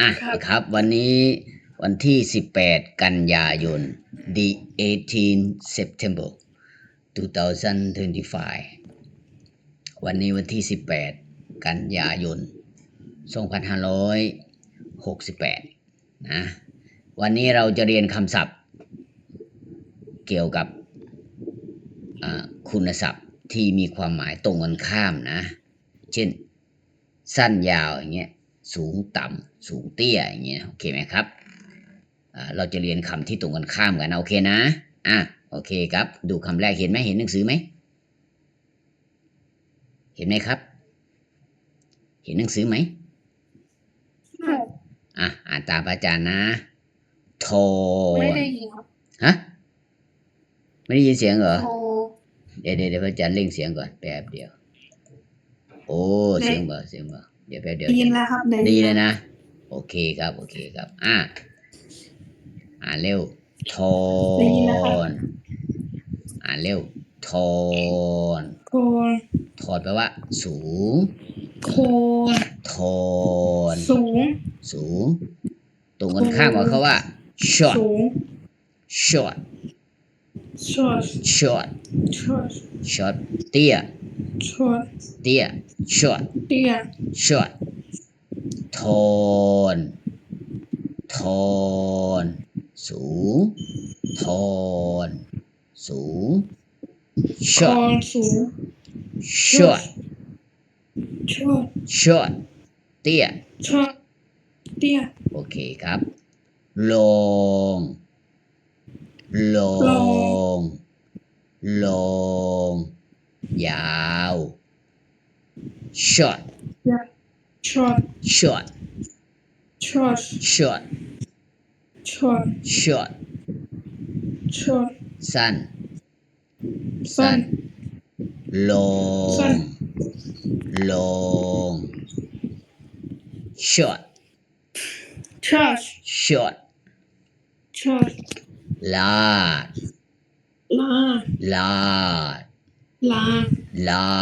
อะครับครับ วันนี้วันที่ 18 กันยายน the 18 September 2025 วันนี้วันที่ 18 กันยายน 2568 นะ วันนี้เราจะเรียนคำศัพท์ เกี่ยวกับอ่าคุณศัพท์ที่มีความหมายตรงกันข้ามนะ เช่น สั้นยาวอย่างเงี้ย สูงต่ำสูงเตี้ยอย่างเงี้ยโอเคไหมครับอ่าเราจะเรียนคำที่ตรงกันข้ามกันนะโอเคนะอะโอเคครับ ดูคำแรกเห็นไหมเห็นหนังสือไหมเห็นไหมครับ เห็นหนังสือไหมครับอะอ่านตามพระอาจารย์นะโทไม่ได้ยินครับฮะไม่ได้ยินเสียงเหรอโทรเดี๋ยวเดี๋ยวเดี๋ยวพระอาจารย์เร่งเสียงก่อนแป๊บเดียว โอ้ได้เสียงเบาเสียงเบา เดี๋ยวแป๊บเดียวได้ยินแล้วครับดีเลยนะ โอเคครับ โอเคครับ อะอ่านเร็วโทได้ยินแล้วครับนอ่านเร็วโทนโทรโทนแปลว่า สูงโทรโทนสูง สูง ตรงกันข้ามกับเขาว่า short สูง short short short short short เตี้ย short เตี้ย short เตี้ย short โทน โทน สูง โทน สูงคอ short สูง short short short เตี้ย short เตี้ย โอเคครับ ลง ลง ลง ยาว short short short short short short short short สั้น สั้น ล สั้ ง น ลง short short short short ลาดลาลาดลาลา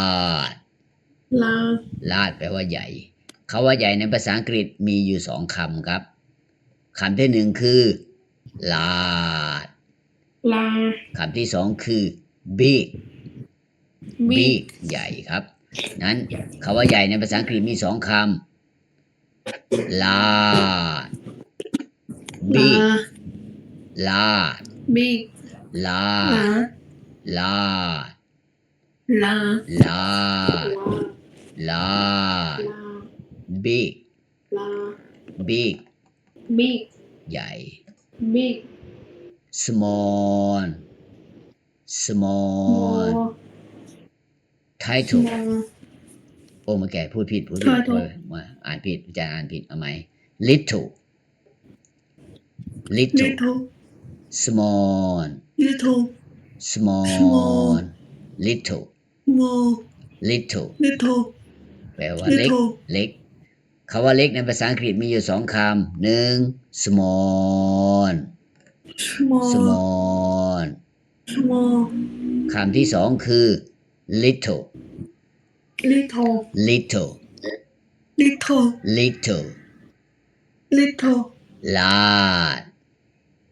ดลาลาดแปลว่าใหญ่คาว่าใหญ่ในภาษาอังกฤษมีอยู่สองคำครับคำที่หนึ่งคือลาดลาคำที่สองคือ big บี big ใหญ่ครับ นั้นคาว่าใหญ่ในภาษาอังกฤษมีสองคำลาด ลา big ลาดบีลาลาดลาดลาลาดลาด big ลา big บีใหญ่บี small โม small โม title โอ้มาแก่พูดผิดพูดผิด Title เว้ยมาอ่านผิดอาจารย์อ่านผิดเอาไหม little little little small little small Small little more little little แปลว่าเล็ก Little เล็กคาว่าเล็กในภาษาอังกฤษมีอยู่สองคำหนึ่ง small small small small คำที่สองคือ little little little little little little ลาด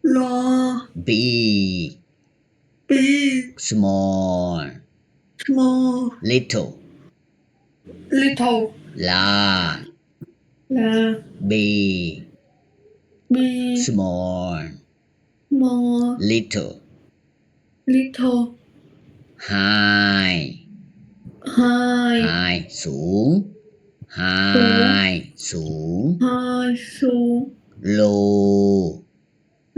law big big small small little little ลาด la big big small small little little high high high สูง high สูง high สูง low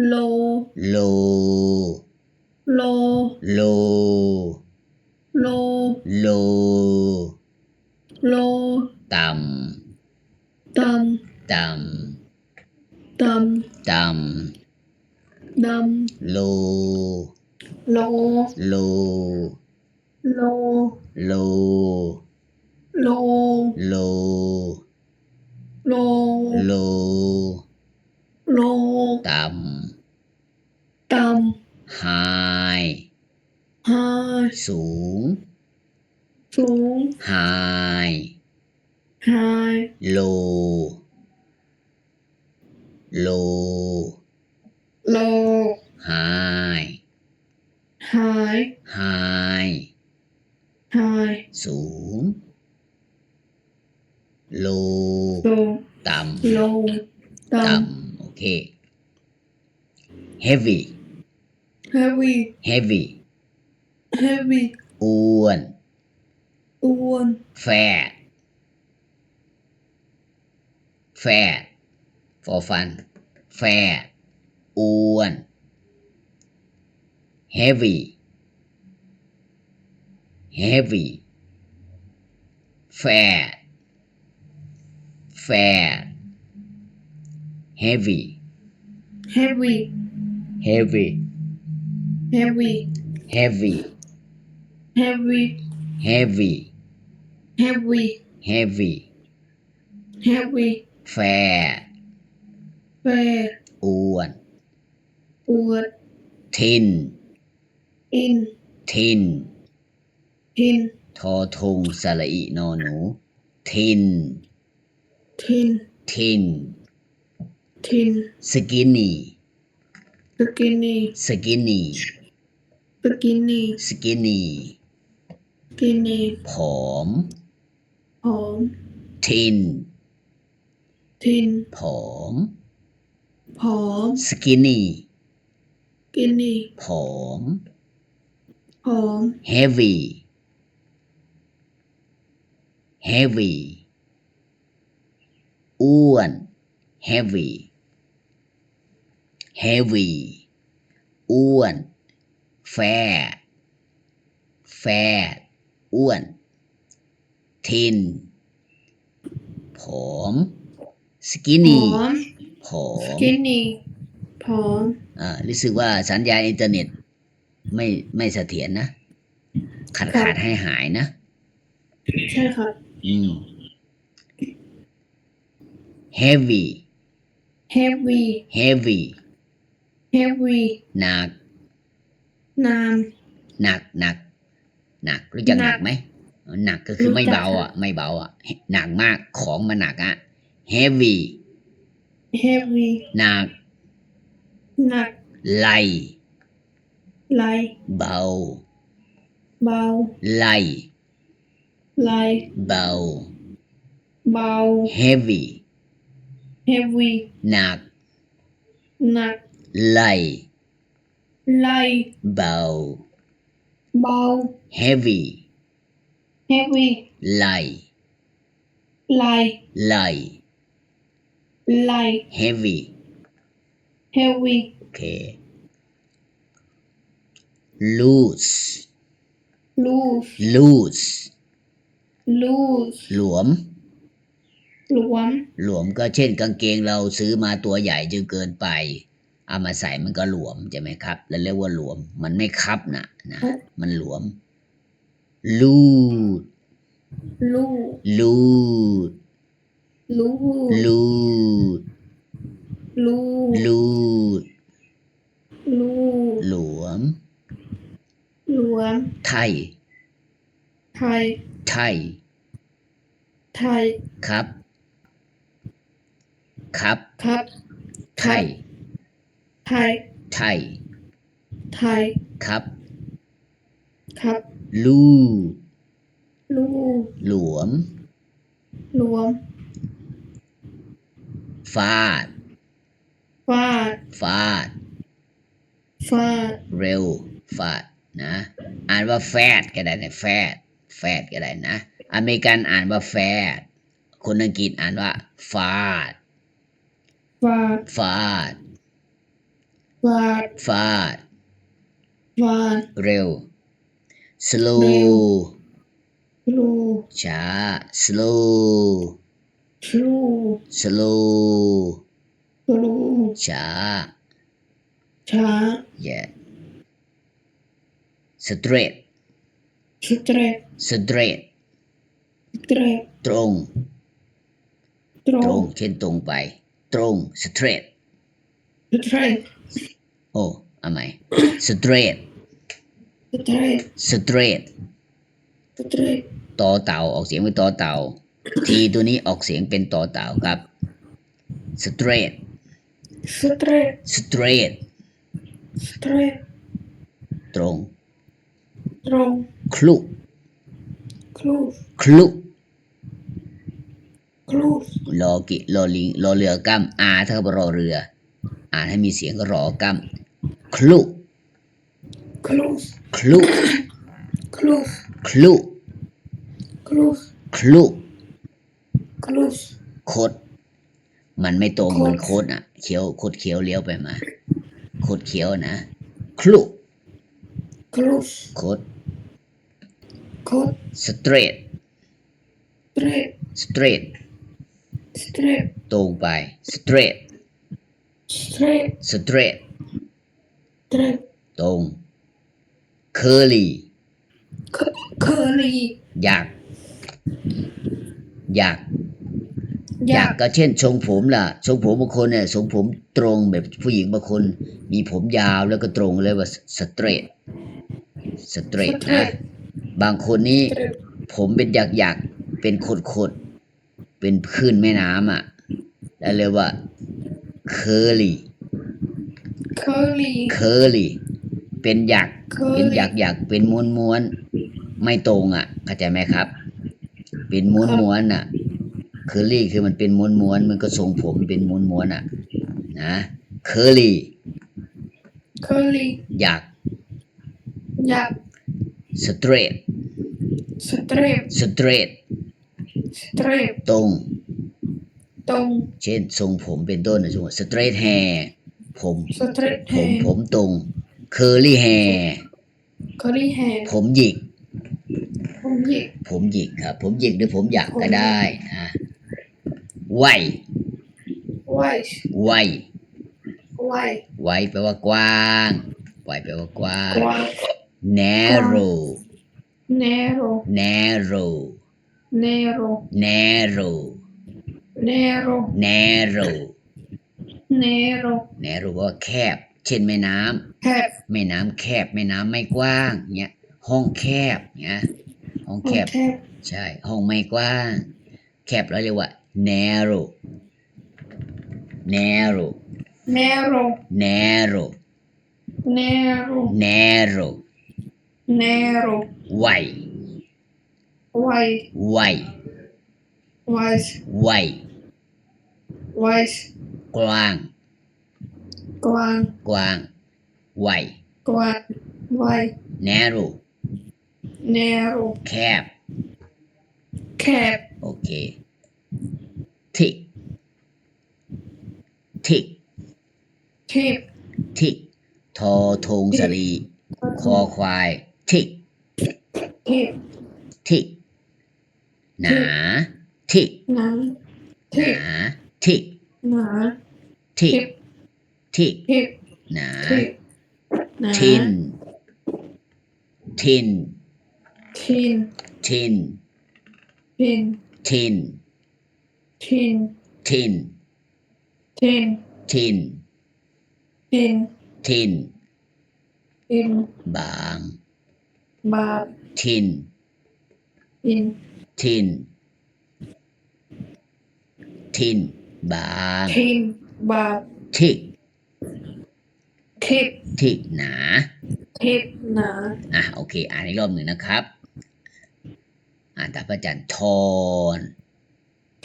Low low low low low low low ต่ดำต่ำดำต่ำดำ low ำ low low low low Tâm Hai. Hai. Xuống. Xuống. Hai. Hai. Lù. Lù. Lù. Hai. Hai. Hai. Hai. Xuống. Lù. Lù. Tầm. Lù. Tầm, tầm. ok. Heavy. heavy heavy heavy อ้วน อ้วน fat fat for fun fat อ้วน heavy heavy fat fat heavy heavy heavy Heavy heavy heavy heavy heavy heavy heavy fat fair อ้วนอ้วน tin in tin tin ทอทงสระอินอหนู tin tin tin tin skinny skinny skinny สกินนี่สกินนี่กินนี่ผอมผอมทินทินผอมผอมสกินนี่กินนี่ผอมผอม heavy เฮวี่อ้วน heavy เฮวี่อ้วน fat fat อ้วน thin ผอมผ skinny อมผอม skinny ผอม อ่า รู้สึกว่าสัญญาณอินเทอร์เน็ต ไม่ไม่เสถียรนะ ขาดครับขาดให้หายนะ ใช่ครับ อืม heavy heavy heavy heavy หนัก นามหนักหนักหนักรู้จักหหนันักกไหมหนักก็คือรู้ไม่จักเบาค่ะอะ ไม่เบาอะหนักมากของมันหนักอะ heavy heavy หนักหนักไหลไหลเบาเบาไหลไหลเบาเบา heavy heavy หนักหนักไหล ไหลเบาเบา heavy heavy ไหลไหลไหลไหล heavy heavy โอเค loose loose loose loose หลวม หลวม หลวมก็เช่นกางเกงเราซื้อมาตัวใหญ่จนเกินไป เอามาใส่มันก็หลวมใช่ไหมครับ แล้วเรียกว่าหลวม มันไม่คับนะนะมันหลวม loose loose loose loose loose loose loose loose หลวม หลวม ไทย ไทย ไทย ไทย ครับ ครับ ครับ ไทย ไทย ไทย ไทย ครับ ครับ ลูลูกหลวม หลวม ฟาด ฟาด ฟาด ฟาด เร็ว ฟาด นะ อ่านว่าแฟดก็ได้นะแฟด แฟดก็ได้นะ อเมริกันอ่านว่าแฟด คนอังกฤษอ่านว่าฟาด ฟาด ฟาด ฟาดฟาด ฟาดเร็วเร็ slow วลูกช้า slow ลูก slow ลูกช้า ช้า yeah straight สเตรท straight สเตรทตรง ตรตรงงเช่นตรงไป ตรง straight สเตรทโอ้เอาใหม่ straight สเตรท straight สเตรทต่อเต่าออกเสียงเป็นต่อเต่า ทีตัวนี้ออกเสียงเป็นต่อเต่าครับ straight straight straight straight ตรง ตรง คลุ close คลุ close ลอกิลอลิงลอเรือกัมอาถ้ากับรอเรือ อ่านให้มีเสียงก็รอกัมคลุ close คลุ close คลุ close คลุ close คดมันไม่ตรงเหมือนคดโคดอะเขียวโคดเขียวเลี้ยวไปมาโคดเขียวนะคลุ close โคด code straight straight straight straight ตรงไป straight straight straight straight ตรง curly cu- curly อยาก อยาก อยากก็เช่นทรงผมล่ะทรงผมบางคนเนี่ยทรงผมตรงแบบผู้หญิงบางคน มีผมยาวแล้วก็ตรงเลยว่าสเตรทสเตรทนะ straight บางคนนี่ straight ผมเป็นหยักหยักๆเป็นขดขดๆเป็นคลื่นแม่น้ำอะแล้วเรียกว่า curly curly curly เป็นหยัก curly เป็นหยักหยักๆเป็นม้วนม้วนๆไม่ตรงอะเข้าใจไหมครับ เป็นม้วนม้วนๆอะเคอรี่คือมันเป็นม้วนม้วนๆมันก็ทรงผมเป็นม้วนม้วนๆอะนะเคอรี่ curly หยักอยากสเตรท straight สเตรท straight ตรง ตรงเช่นทรงผมเป็นต้นนะทรงสเตรทแฮร์ผม straight ผม hair ผมตรงเคอรี่แฮร์ curly hair ผมหยิก ผมหยิก ผมหยิกครับ ผมหยิกหรือผมหยักผมหยิก็กได้นะไว white ไว white ไวแปลว่ากว้างไวแปลว่ากว้าง white narrow narrow narrow narrow narrow narrow narrow narrow narrow ก็แคบ เช่นแม่น้ำ have แม่น้ำแคบ แม่น้ำไม่กว้างเนี้ยห้องแคบเนี้ยห้องแคบ have ใช่ ห้องไม่กว้าง แคบแล้วเรียกว่า narrow narrow narrow narrow narrow narrow narrow ไว white ไว white ไว white กว้าง กว้าง กว้างไวกว้าง white narrow narrow แคบ cap โอเคทิกทิก tip ทิกทอทงสลีคอควายทิก tip ทิกหนา ทิกหนาห tip นาทิกหนาทิก tip ทิก tip หนา tip หนาทินทิน tin ทิน tin ทิน tin ทิน tin ทิน tin ทิน tin บางบาททิน tin ทิน ทินบาทินบาทิกทิกทิกหนาทิกหนาอะโอเค อ่านอีกรอบหนึ่งนะครับ อ่านตามพระอาจารย์ทอน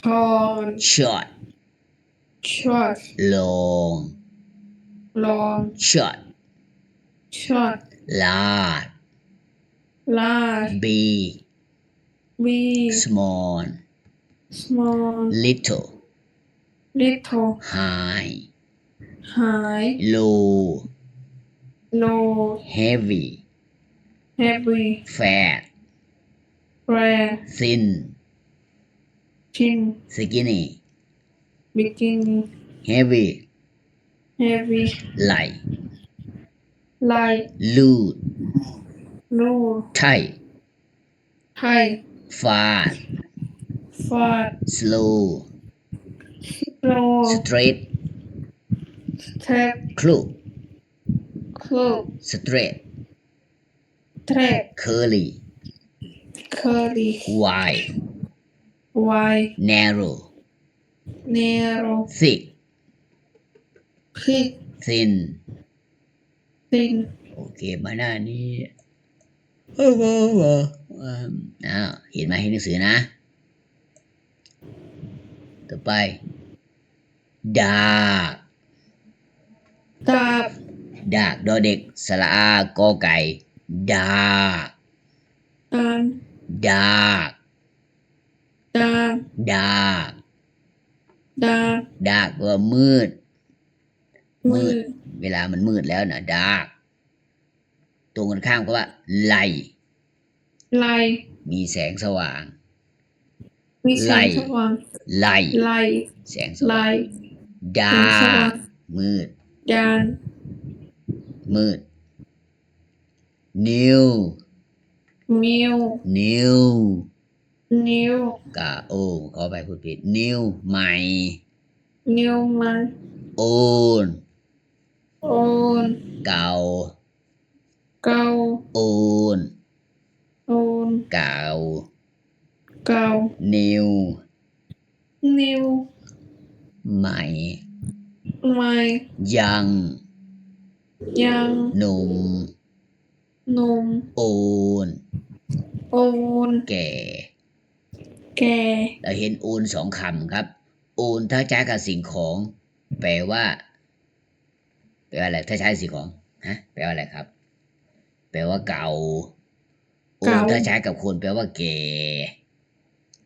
ทอนช็อตช็อตลงลงช็อตช็อตลาดลาดบีบี small small little little high. High. Low. Low. Heavy. Heavy. Fat. Fat. Thin. Thin. Skinny. Bikini. Heavy. Heavy. Light. Light. Loose. Loose. Tight. High. fast. Fast. Slow. Low straight step crook close straight track curly curly wide wide narrow narrow thick พิกซินซินโอเคมาหน้านี้เออเออเออเอิ่มอ้าวเห็นไหมเห็นหนังสือนะ ต่อไป ดากดาบดากดอเด็กสระอากอไก่ ดากดานดากดาดากดาดากก็มืด มือเวลามันมืดแล้วนะดากตรงกันข้ามก็ว่าไลไลมีแสงสว่าง มีแสไลงสว่างไลไลแสงสไลว่าง ดาแสงสว่างกมืด ดานมืดนิ้วมิวนิ้วนิวกะโอ้ขอไปพูดผิด นิ้วใหม่ นิวมันโอนโอนเก่า เกาโอนโอนเก่า เกานิ้วนิว ใหม่ไม่ยังยังหนุ่มหนุ่มโอนโอนแก่ แก่เราเห็นโอนสองคำครับโอนถ้าใช้กับสิ่งของ แปลว่า แปลว่าอะไรถ้าใช้สิ่งของฮะแปลว่าอะไรครับ แปลว่าเก่าโอนถ้าใช้กับคนแปลว่าแก่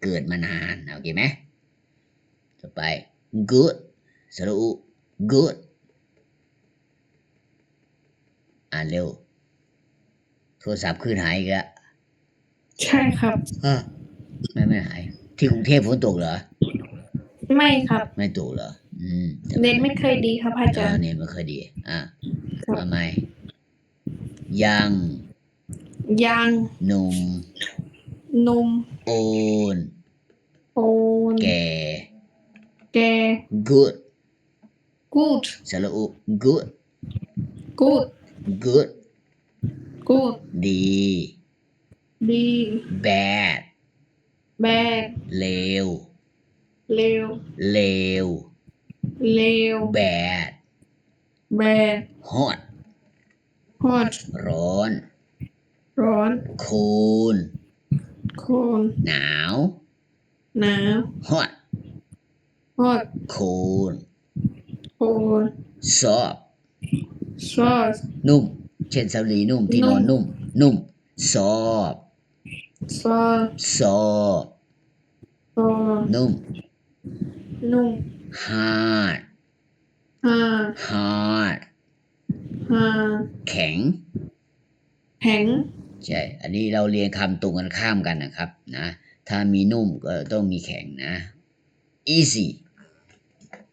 เกิดมานานโอเคไหมต่อไป good สระอุ good อ่านเร็ว โทรศัพท์ขึ้นหายอีกแล้วใช่ครับอะไม่ไม่หาย ที่กรุงเทพฝนตกเหรอ ไม่ครับ ไม่ตกเหรอ อืมเน็ตไม่เคยดีครับอาเอจารอย์ เนี่ยไม่ค่อยดี อะครับ ทำไมยังยังหนุ่มหนุ่มโอน โอนแก่ แก่ good good สระอุ good good good good ดี ดี bad bad เลวเร็วเลวเร็ว bad bad hot hot ร้อน ร้อน cold โคน หนาว หนาว hot hot cold โคน soft ซอส นุ่ม เช่นสาลีนุ่มที่นอนนุ่ม นุ่ม soft ซอส soft ซอสนุ่ม นุ่ม hard ห้า hard ห้าแข็ง แข็ง ใช่ อันนี้เราเรียนคำตรงกันข้ามกันนะครับนะ ถ้ามีนุ่มก็ต้องมีแข็งนะ easy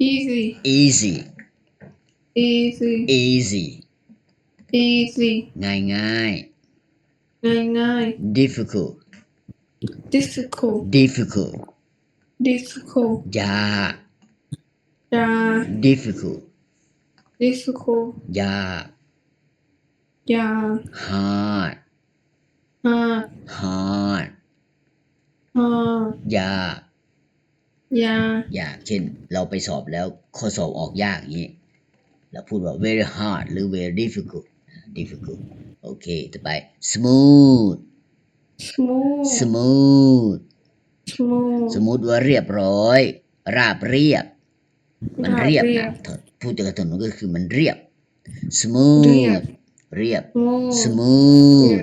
easy easy easy easy easy ง่ายง่าย ง่ายง่าย difficult difficult difficult difficult ยาก ยา difficult difficult ยาก ยา hard ห้า hard ห้าย าก ยายากเช่นเราไปสอบแล้วข้อสอบออกยากอย่างนี้เราพูดว่า very hard หรือ very difficult difficult โอเค ต่อไป smooth smooth smooth smooth สมมติว่าเรียบร้อย ราบเรียบ มันเรียบราบเรียนะบ พูดจากถนนก็คือมันเรียบ เรีย smooth บ เรียบ smooth smooth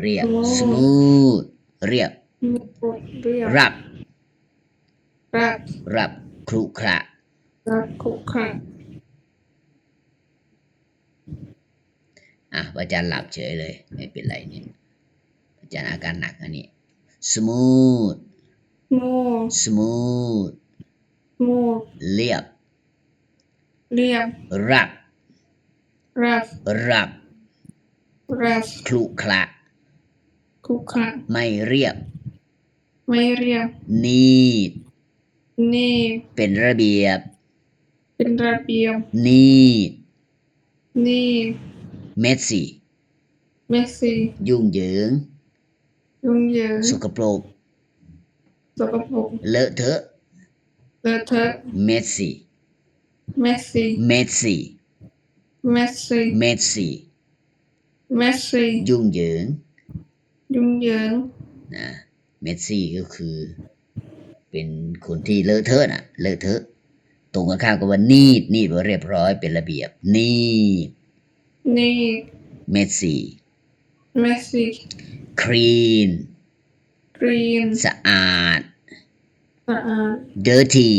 เรียบ smooth smooth เรียบ smooth เรียบ รับ รับ รับครุขระรับคุกค่ะอะอาจารย์หลับเฉยเลย ไม่เป็นไรเนี่ยอาจารย์อาการหนักอันนี้ smooth smooth smooth smooth เรียบ เรียบ รับ รับ รับ รับครุขระคุกค่ะไม่เรียบ ไม่เรียบ neat นี่ เป็นระเบียบ เป็นระเบียบ neat นี่ messy เมสซี่ยุ่งเหยิง ยุ่งเหยิงสกปรกสกปรกเลอะเทอะเลอะเทอะ messy messy messy messy messy messy ยุ่งเหยิงยุ่งเหยิงนะ messy ก็คือ เป็นคนที่เลอะเทอะน่ะเลอะเทอะตรงกันข้ามกับว่า neat neat ว่าเรียบร้อยเป็นระเบียบ neat นี่ messy messy clean green สะอาดสะอาด dirty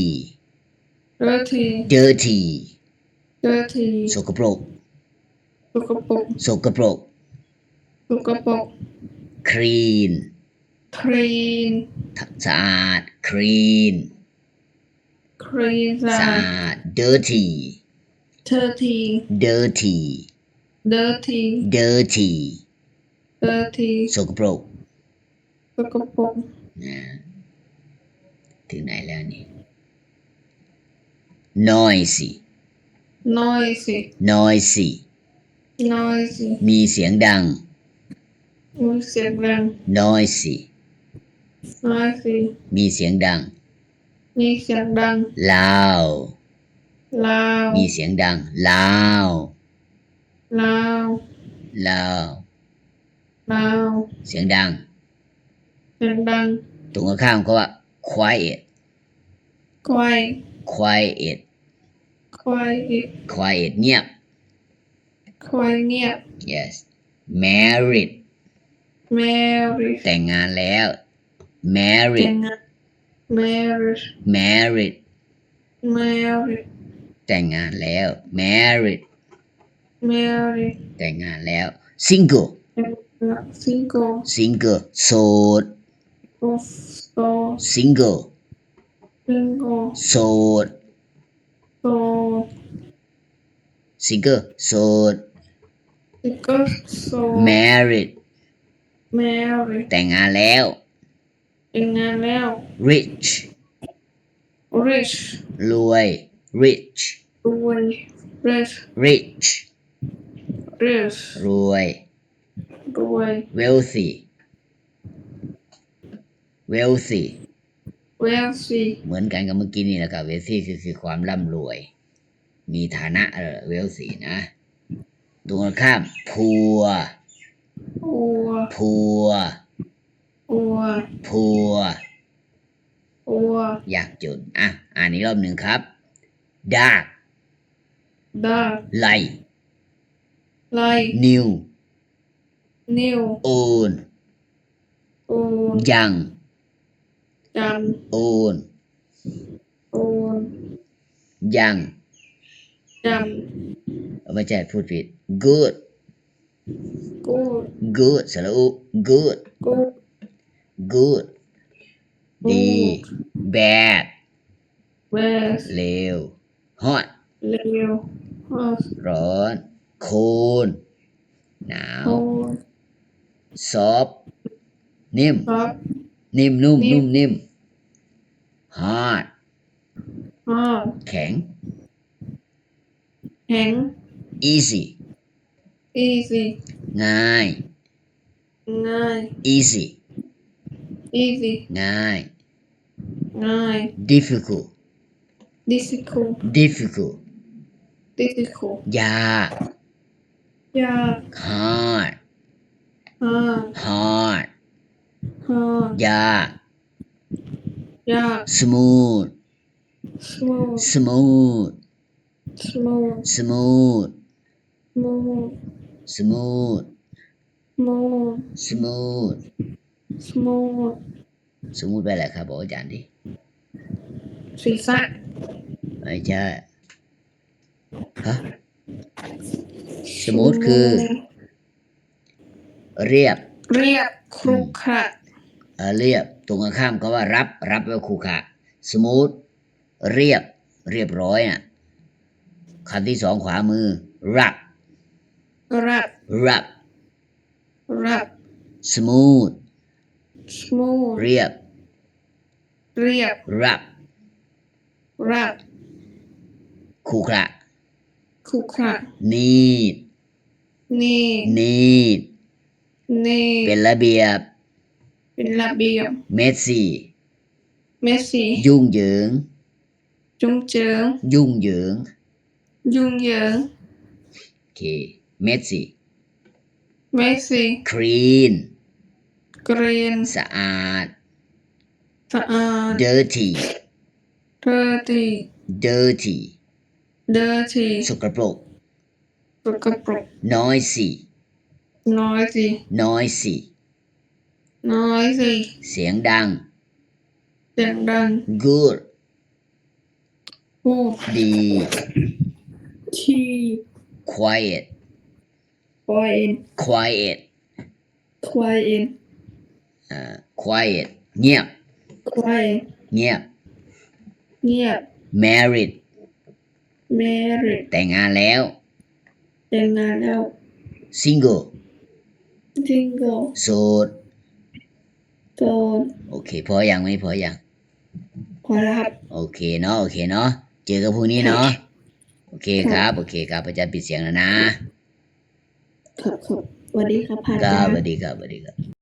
dirty dirty dirty สกปรกสกปรกสกปรกสกปรก clean clean สะอาด clean clean สะสะอาด อาด dirty dirty dirty dirty dirty dirty สกปรกสกปรกนะถึงไหนแล้วนี่ noisy noisy noisy noisy มีเสียงดัง มีเสียงดัง noisy noisy มีเสียงดัง มีเสียงดัง loud loud มีเสียงดัง loud loud loud loud เสียงดัง เสียงดัง ตรงกันข้ามก็ว่า quiet quiet quiet quiet quiet เงียบ quiet เงียบ yes married Mary แต่งงานแล้ว แต่ married งงาน marriage married marriage แต่งงานแล้ว married marriage แต่งงานแล้ว single single single โสด so single single โสด so single โสด single so married married แต่งงานแล้ว แต่งงานแล้ว rich rich รวย rich รวย rich rich rich รวย รวย wealthy wealthy wealthy เหมือนกันกับเมื่อกี้นี่แหละครับ wealthy คือคือความร่ำรวย มีฐานะเออ wealthy นะตรงกันข้าม poor poor poor poor poor poor ยากจน อะ อ่านอีกรอบหนึ่งครับ dark dark light light new new old old young จ old ำ old young จไม่ใช่พูดผิด good ำ good good สระอุ good good good ดี bad best เลว hot เร็ว hot ร้อน cold หนาว cold soft นิ่ม soft นิ่มนุ่ม นิ่ นุ่ ม มนิ่ม hard hot แข็ง แข็ง easy easy ง่าย ง่าย easy Easy ง่ายง่าย difficult difficult difficult difficult ยากยาก hard hard hard hard ยากยาก smooth smooth smooth smooth smooth smooth smooth smooth smooth smooth สมมุติไปอะไรครับบอกอาจารย์ดิศีรษะไม่ใช่ฮะ smooth คือ เรียบเรียบครุขระเอ่อเรียบตรงกันข้ามก็ว่ารับ รับแปลว่าคูขะ smooth เรียบ เรียบร้อยอะคำที่สองขวามือ รับ รับรับรับ smooth smooth เรียบ เรียบ รับรับคูขระครุขระ neat นี่ neat นี่ เป็นระเบียบ เป็นระเบียบ messy เมสซี่ยุ่งเหยิง จุงเจิง ยุ่งเหยิง ยุ่งเหยิงโอเค messy เมสซี่ clean กรีนสะอาด สะอาด dirty เทอร์ตี dirty เดอร์ทีสกปรก สกปรก noisy น้อยสิ noisy น้อยสิเสียงดัง เสียงดัง good พูดดี ที quiet ควายเอ็น quiet ควายเอ็นอ่า quiet เงียบควายเงียบ เงียบ married แมริดแต่งงานแล้ว แต่งงานแล้ว single จิงโกโสดโจนโอเค พออย่างไม่พออย่างขอรับ โอเคเนาะ โอเคเนาะ เจอกันพรุ่งนี้เนาะ โอเคครับ โอเคครับ อาจารย์ปิดเสียงแล้วนะ ครับครับสวัสดีครับพาครับจารสย์วัสดีครับสวัสดีครับ